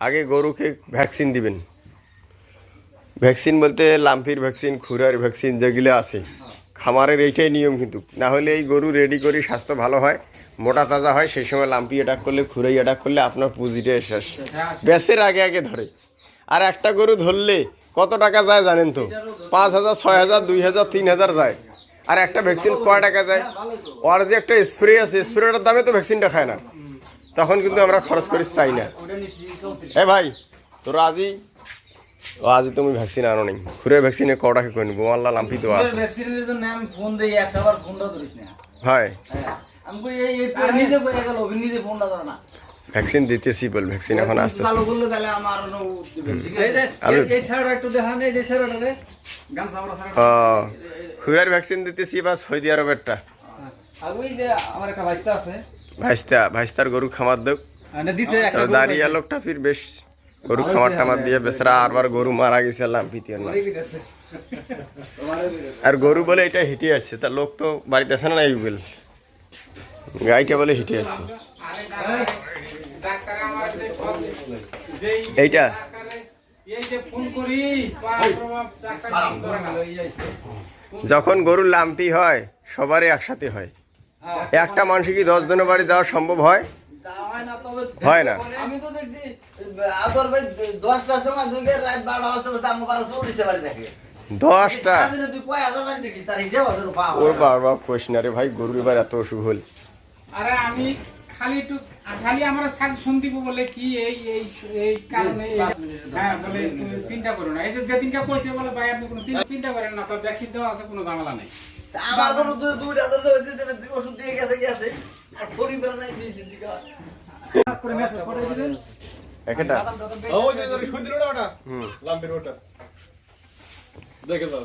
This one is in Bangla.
আগে গরুকে ভ্যাকসিন দিবেন। ভ্যাকসিন বলতে লাম্পির ভ্যাকসিন খুরার ভ্যাকসিন যেগুলো আছে। খামারের এইটাই নিয়ম কিন্তু। না হলে এই গরু রেডি করি স্বাস্থ্য ভালো হয়, মোটা তাজা হয়, সেই সময় লাম্পি অ্যাটাক করলে, খুরাই অ্যাটাক করলে আপনার পুঁজিটা শেষ ব্যাসের আগে আগে ধরে। আর একটা গরু ধরলে কত টাকা যায় জানেন তো? পাঁচ হাজার, ছয় হাজার, দুই হাজার, তিন হাজার যায়। আর একটা ভ্যাকসিন কয় টাকা যায়? ওর যে একটা স্প্রে আছে স্প্রেটার দামে তো ভ্যাকসিনটা খায় না। তখন কিন্তু আমরা খরচ করি চাই না এ ভাই তোরা আজি? ও আজি তুমি ভ্যাকসিন আনো নেই। খুরের ভ্যাকসিনে ক টাকা করে নিবো আল্লাহ লাম্পি তো আছে। ভ্যাকসিনের জন্য আমি ফোন দিই একটাবার ফোনটা ধরিস না। হয়। হ্যাঁ। আমি কই এই এই নিজে কই গেল নিজে ফোনটা ধরে না। ভ্যাকসিন দিতেছি বল ভ্যাকসিন এখন আসতেছে। চালু করলে তাহলে আমার ঠিক আছে? এই ছাড়া একটু দেখান এই যে ছাড়াটা রে গামছা আমরা ছাড়া ও খুরের ভ্যাকসিন দিতেছি বা সৌদি আরবেরটা। আর ওই যে আমার একটা বাইস্তা আছে ভাইস্তা ভাইস্তার গরু খামার দেব দাঁড়িয়ে। লোকটা ফির বেশ গরু খামার টামার দিয়ে বেসরা আরবার গরু মারা গেছে লাম্পিতে আর গরু বলে এটা হিটে আসছে তা লোক তো বাড়িতে আসে না এই বল? গাইটা বলে হিটে আসছে। এইটা। যখন গরুর লাম্পি হয় সবারই একসাথে হয়। একটা মানুষ কি দশ জনের বাড়ি যাওয়া সম্ভব হয়? না তবে না। আমি তো দেখছি আদর ভাই দশটার সময় দুই রাত বারোটা বাজতে বাজতে আমার পাড়া চল্লিশটা বাড়ি দেখে। দশটা? সারাদিনে তুই কয় হাজার বাড়ি দেখিস তার হিসাব আছে রে বাবা। ওর বাবা কোশ না রে ভাই গরুর এবার এত অসুখ হল। আরে আমি খালি একটু খালি আমার শাক বলে কি এই এই এই কারণে হ্যাঁ বলে তুমি চিন্তা করো না। এই যে যেদিনকে কইছে বলে ভাই আপনি কোনো চিন্তা- করেন না তো ভ্যাকসিন দেওয়া আছে কোনো ঝামেলা নেই। আমার কোনো দুই দুইটা তো ওষুধ দিয়ে গেছে গেছে। আর ফোনই করে নাই বিশ দিন থেকে করে মেসেজ পাঠিয়ে দিবেন। একটা। ওই যে সুন্দর ওটা? হুম। লাম্বের ওটা। দেখে যাও।